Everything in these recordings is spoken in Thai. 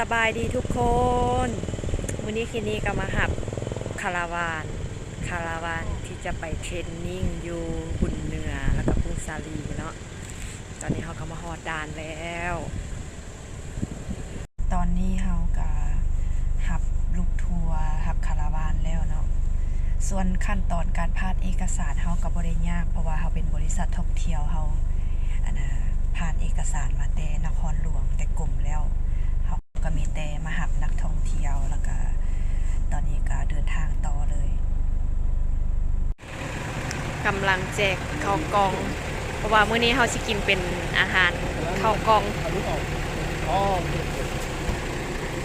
สบายดีทุกคนวันนี้คืนนี้ก็มาหับคาราวาน คาราวานที่จะไปเทรนนิ่งอยู่บุญเหนือแล้วก็พุงซาลีเนาะตอนนี้เขาก็มาฮอดดานแล้ว ตอนนี้เขาก็หับลูกทัวร์หับคาราวานแล้วเนาะส่วนขั้นตอนการพาดเอกสารเขาก็บ่ได้ยากเพราะว่าเขาเป็นบริษัทท่องเที่ยวเขาอันนะผ่านเอกสารมาแต่นครหลวงแต่กลุ่มแล้วเขาก็มีแต่มาหับนักท่องเที่ยวแล้วก็ตอนนี้ก็เดินทางต่อเลย กำลังแจกข้าวกล่อง เพราะว่ามื้อนี้เขาสิกินเป็นอาหารข้าวกล่อง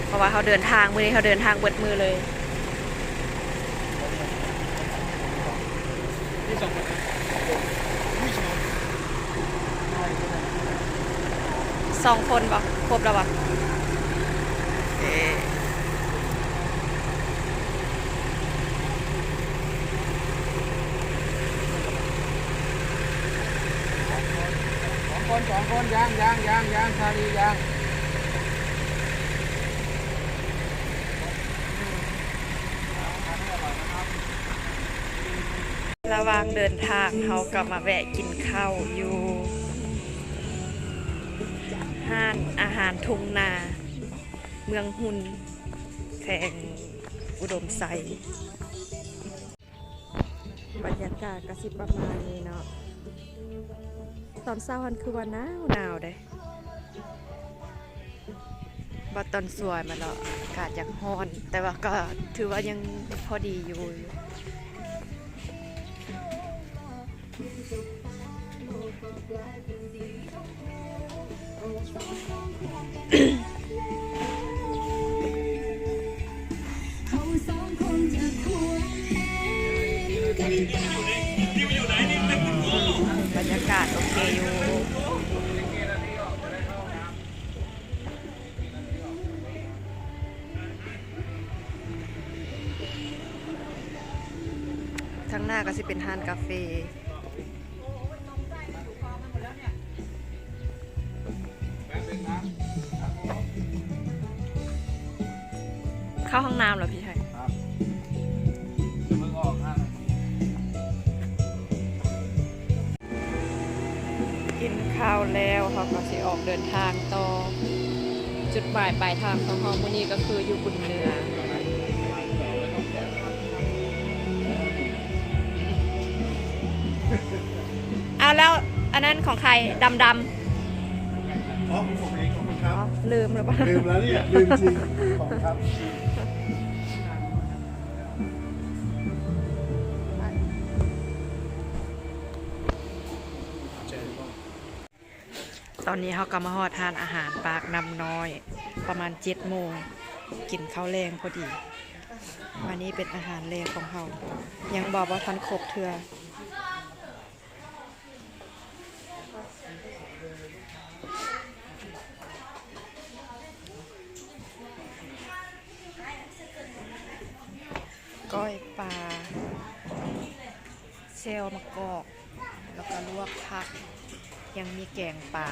เพราะว่าเขาเดินทางมื้อนี้เขาเดินทางเบิดมือเลยสองคนนี่สองสองคนปะครบแล้วปะอ๊ะ สอง คนสองคนยางยางยางยางชาลียางระหว่างเดินทางเขาก็มาแวะกินข้าวอยู่ห้านอาหารทุ่งนา เมืองหุนแขวงอุดมไซบรรยากาศกระสิบประมาณนี้เนาะ ตอนเช้าวันคือว่าหนาวหนาวเด้บตอนสวยมาแล้วอากาศยังร้อน แต่ว่าก็ถือว่ายังพอดีอยู่เขาสองคนจะควงแขนกันไปบรรยากาศโอเคอยู่ทั้งหน้าก็สิเป็นห้านกาแฟเข้าห้องน้ำเหรอพี่ ข้าวแล้วเขาก็สิออกเดินทางต่อ จุดหมายปลายทางของเรามื้อนี้ก็คืออยู่บุญเหนือเอาแล้วอันนั้นของใครดำดอ๋อผมเองขอบคุณครัำบลืมหรือเปล่า ลืมแล้วเนี่ยลืมจริงขอบคุณครับ ตอนนี้เขาก็มาฮอดทานอาหารปากนำน้อย ประมาณเจ็ดโมงกินข้าวแรงพอดีวันนี้เป็นอาหารแรงของเขายังบอกว่าทันครบเทือก้อยปลาเซลมะกอก แล้วก็ลวกผัก ยังมีแกงปลา